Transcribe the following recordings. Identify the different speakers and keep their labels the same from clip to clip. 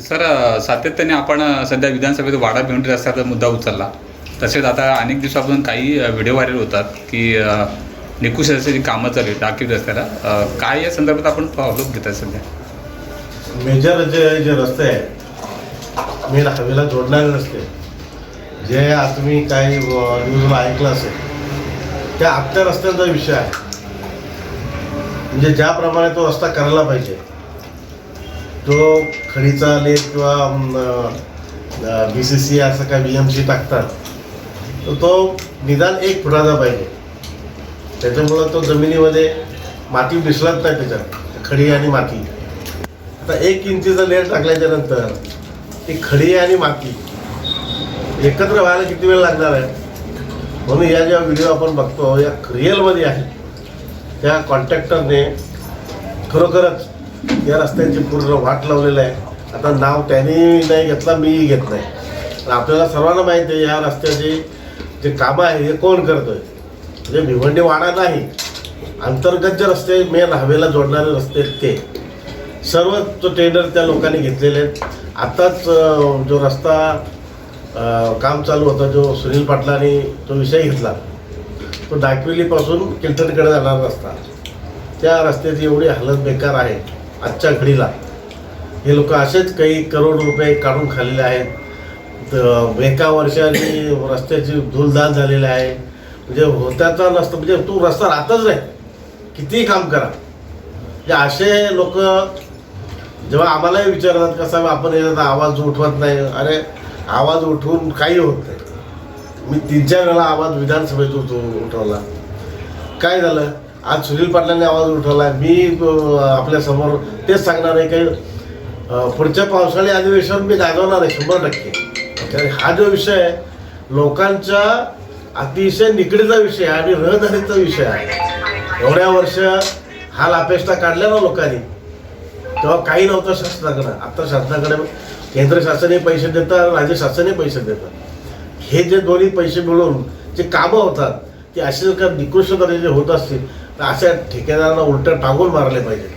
Speaker 1: Sir सातत्याने आपण सध्या विधानसभेत वाडा भिवंडी रस्त्याचा मुद्दा उचलला. तसेच आता अनेक दिवसापासून काही व्हिडिओ व्हायरल होतात की निकुश रस्त्याची कामं चालू आहेत डाकीव रस्त्याला. काय या संदर्भात आपण फॉलोअप घेत आहे सध्या?
Speaker 2: मेजर जे जे रस्ते आहे मेन हवेला जोडणारे रस्ते जे आज तुम्ही काही न्यूजला ऐकलं असेल त्या आत्या रस्त्यांचा विषय आहे. म्हणजे ज्याप्रमाणे तो रस्ता करायला पाहिजे तो खडीचा लेप किंवा बी सी सी असं काय बी एम सी टाकतात तर तो निदान एक फुटाचा पाहिजे. त्याच्यामुळं तो जमिनीमध्ये माती मिसळत नाही त्याच्यात खडी आणि माती. आता एक इंचीचा लेअर टाकल्याच्या नंतर ती खडी आणि माती एकत्र व्हायला किती वेळ लागणार आहे? म्हणून या ज्या व्हिडिओ आपण बघतो या रिअलमध्ये आहे. त्या कॉन्ट्रॅक्टरने खरोखरच या रस्त्यांची पूर्ण वाट लावलेलं आहे. आता नाव त्याने नाही घेतला मीही घेत नाही. आपल्याला सर्वांना माहिती आहे या रस्त्याचे जे कामं आहे हे कोण करतोय? म्हणजे भिवंडी वाडा नाही अंतर्गत जे रस्ते मेन हवेला जोडणारे रस्ते ते. सर्व तो टेंडर त्या लोकांनी घेतलेले आहेत. आत्ताच जो रस्ता काम चालू होता जो सुनील पाटलांनी तो विषय घेतला. तो डाकविलीपासून किल्टनकडे जाणारा रस्ता. त्या रस्त्याची एवढी हालत बेकार आहे. आजच्या घडीला. हे लोक असेच काही करोड रुपये काढून खाल्लेले आहेत. तर एका वर्षाने रस्त्याची धूलधाल झालेली आहे. म्हणजे होत्याचा नसतं म्हणजे तो रस्ता राहतच नाही. कितीही काम करा. म्हणजे असे लोक जेव्हा आम्हालाही विचारतात कसं आपण याच्यात आवाज उठवत नाही. अरे आवाज उठवून काही होत नाही. मी तीन चार वेळा आवाज विधानसभेत उठ उठवला. काय झालं? आज सुनील पाटलांनी आवाज उठवला मी आपल्या आपल्यासमोर तेच सांगणार आहे की पुढच्या पावसाळी अधिवेशन मी गाजवणार आहे शंभर टक्के. हा जो विषय आहे लोकांच्या अतिशय निकडीचा विषय आहे आणि रहदारीचा विषय आहे. एवढ्या वर्ष हा लापेष्टा काढल्या ना लोकांनी तेव्हा काही नव्हतं शासनाकडं. आता शासनाकडे केंद्र शासनही पैसे देतात राज्य शासनही पैसे देतात. हे जे दोन्ही पैसे मिळून जे कामं होतात ते असे जर का निकृष्ट दर्जाचे होत असतील तर अशा ठेकेदारांना उलट टांगून मारले पाहिजे.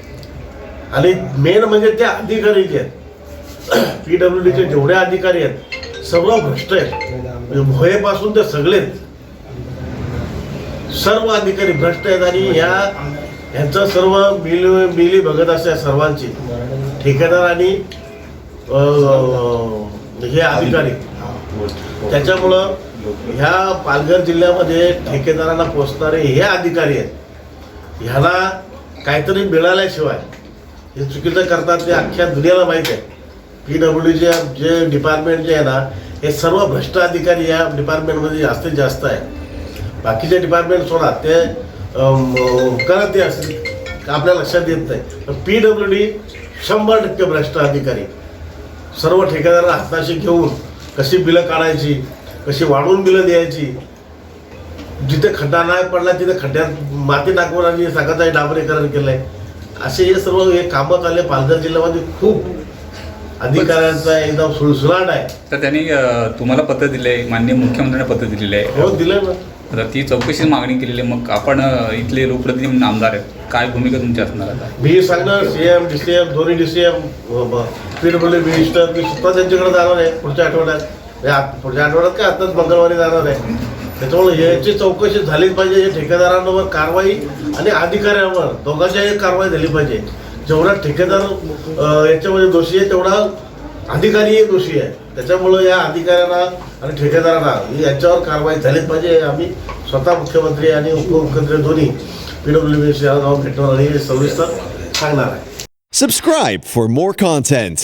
Speaker 2: आणि मेन म्हणजे ते अधिकारी जे आहेत पी डब्ल्यू डीचे जेवढे अधिकारी आहेत सर्व भ्रष्ट आहेत. म्हणजे मोहेपासून ते सगळेच. सर्व अधिकारी भ्रष्ट आहेत आणि ह्या ह्यांचं सर्व मिल मिली बघत असते सर्वांची ठेकेदार आणि हे अधिकारी. त्याच्यामुळं ह्या पालघर जिल्ह्यामध्ये ठेकेदारांना पोचणारे हे अधिकारी आहेत. ह्याला काहीतरी मिळाल्याशिवाय हे चुकीचं करतात ते अख्ख्या दुनियाला माहीत आहे. पी डब्ल्यू चे जे डिपार्टमेंट जे आहे ना हे सर्व भ्रष्ट अधिकारी या डिपार्टमेंटमध्ये जास्तीत जास्त आहे बाकीचे डिपार्टमेंट सोडा ते करत ते असतील आपल्या लक्षात येत नाही. पण पी डब्ल्यू डी शंभर टक्के भ्रष्ट अधिकारी. सर्व ठेकेदारांना हाताशी घेऊन कशी बिलं काढायची कशी वाढवून बिलं द्यायची जिथे खड्डा नाही पडला तिथे खड्ड्यात माती टाकून आणि सगळं डांबरीकरण केलंय. असे हे सर्व हे कामं चालले. पालघर जिल्ह्यामध्ये खूप अधिकाऱ्यांचा एकदम सुळसुळाट आहे.
Speaker 1: तर त्यांनी अ, तुम्हाला पत्र दिलं आहे माननीय मुख्यमंत्र्यांना पत्र दिलेलं.
Speaker 2: हो
Speaker 1: आहे
Speaker 2: दिलं ना.
Speaker 1: तर ती चौकशी मागणी केलेली आहे. मग आपण अ, इथले लोकप्रतिनिधी आमदार आहेत. काय भूमिका तुमची असणार आता?
Speaker 2: मी सांगणार C M D C M दोन्ही D C M P W minister मी स्वतः त्यांच्याकडे जाणार आहे पुढच्या आठवड्यात. म्हणजे पुढच्या आठवड्यात काय आताच मंगळवारी जाणार आहे. त्याच्यामुळे याची चौकशी झालीच पाहिजे हे ठेकेदारांवर कारवाई आणि अधिकाऱ्यांवर दोघांच्याही कारवाई झाली पाहिजे. जेवढा ठेकेदार याच्यामध्ये दोषी आहे तेवढा अधिकारीही दोषी आहे. त्याच्यामुळं या अधिकाऱ्यांना आणि ठेकेदारांना याच्यावर कारवाई झालीच पाहिजे आम्ही स्वतः मुख्यमंत्री आणि उपमुख्यमंत्री दोन्ही पी बी भेटणार आणि सविस्तर सांगणार आहे.
Speaker 3: Subscribe for more content